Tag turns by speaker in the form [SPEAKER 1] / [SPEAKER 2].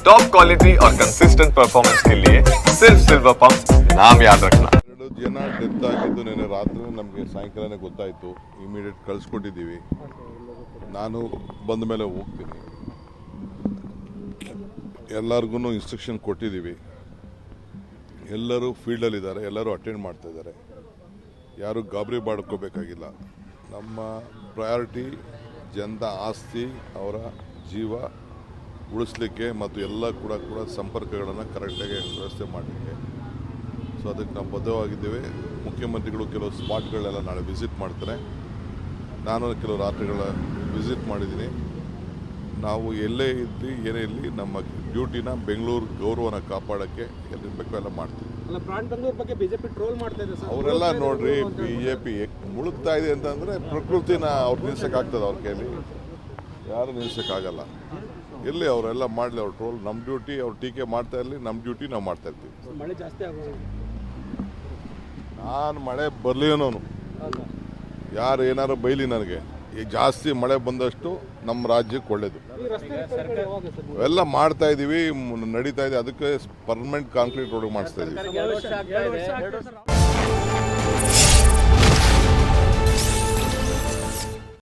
[SPEAKER 1] Top quality और consistent performance के लिए सिर्फ सिल्वर पंप नाम याद रखना
[SPEAKER 2] ಎರಡು ಜನ ಡೆತ್ ಆಗಿದ್ದು ನೆನ್ನೆ ರಾತ್ರಿ ನಮಗೆ ಸಾಯಂಕಾಲನೇ ಗೊತ್ತಾಯಿತು ಇಮಿಡಿಯೇಟ್ ಕಳಿಸ್ಕೊಟ್ಟಿದ್ದೀವಿ ನಾನು ಬಂದ ಮೇಲೆ ಹೋಗ್ತೀನಿ ಎಲ್ಲರಿಗೂ ಇನ್ಸ್ಟ್ರಕ್ಷನ್ ಕೊಟ್ಟಿದ್ದೀವಿ ಎಲ್ಲರೂ ಫೀಲ್ಡಲ್ಲಿದ್ದಾರೆ ಎಲ್ಲರೂ ಅಟೆಂಡ್ ಮಾಡ್ತಾ ಇದ್ದಾರೆ ಯಾರು ಗಾಬರಿ ಮಾಡ್ಕೋಬೇಕಾಗಿಲ್ಲ ನಮ್ಮ ಪ್ರಯಾರಿಟಿ ಜನದ ಆಸ್ತಿ ಅವರ ಜೀವ ಉಳಿಸ್ಲಿಕ್ಕೆ ಮತ್ತು ಎಲ್ಲ ಕೂಡ ಕೂಡ ಸಂಪರ್ಕಗಳನ್ನು ಕರೆಕ್ಟಾಗಿ ವ್ಯವಸ್ಥೆ ಮಾಡಲಿಕ್ಕೆ. ಸೊ ಅದಕ್ಕೆ ನಾವು ಬದ್ಧವಾಗಿದ್ದೇವೆ. ಮುಖ್ಯಮಂತ್ರಿಗಳು ಕೆಲವು ಸ್ಪಾಟ್ಗಳೆಲ್ಲ ನಾಳೆ ವಿಸಿಟ್ ಮಾಡ್ತಾರೆ. ನಾನು ಕೆಲವು ರಾತ್ರಿಗಳ ವಿಸಿಟ್ ಮಾಡಿದ್ದೀನಿ. ನಾವು ಎಲ್ಲೇ ಇದ್ಲಿ ಏನೇ ಇರಲಿ ನಮ್ಮ ಡ್ಯೂಟಿನ ಬೆಂಗಳೂರು ಗೌರವನ ಕಾಪಾಡೋಕ್ಕೆ ಎಲ್ಲಿ ಬೇಕೋ ಎಲ್ಲ ಮಾಡ್ತೀವಿ. ಅವರೆಲ್ಲ ನೋಡ್ರಿ ಬಿ ಜೆ ಪಿ ಮುಳುಗ್ತಾ ಇದೆ ಅಂತಂದರೆ ಪ್ರಕೃತಿನ ಅವ್ರು ನಿಲ್ಸೋಕ್ಕಾಗ್ತದೆ ಅವ್ರ ಕೈಯಲ್ಲಿ ಯಾರು ನಿಲ್ಸೋಕ್ಕಾಗಲ್ಲ ಎಲ್ಲಿ ಅವರೆಲ್ಲ ಮಾಡಲಿ ಅವ್ರ ಟ್ರೋಲ್ ನಮ್ಮ ಡ್ಯೂಟಿ ಅವ್ರು ಟೀಕೆ ಮಾಡ್ತಾ ಇರಲಿ ನಮ್ಮ ಡ್ಯೂಟಿ ನಾವು ಮಾಡ್ತಾ ಇರ್ತೀವಿ.
[SPEAKER 3] ಮಳೆ ಜಾಸ್ತಿ ಆಗೋದು
[SPEAKER 2] ನಾನು ಮಳೆ ಬರಲಿನೋನು ಯಾರು ಏನಾರು ಬೈಲಿ ನನಗೆ. ಈ ಜಾಸ್ತಿ ಮಳೆ ಬಂದಷ್ಟು ನಮ್ಮ ರಾಜ್ಯಕ್ಕೆ ಒಳ್ಳೇದು. ಎಲ್ಲ ಮಾಡ್ತಾ ಇದ್ದೀವಿ ಮ್- ನಡೀತಾ ಇದೆ. ಅದಕ್ಕೆ ಪರ್ಮನೆಂಟ್ ಕಾಂಕ್ರೀಟ್ ರೋಡ್ ಮಾಡಿಸ್ತಾ ಇದೀವಿ.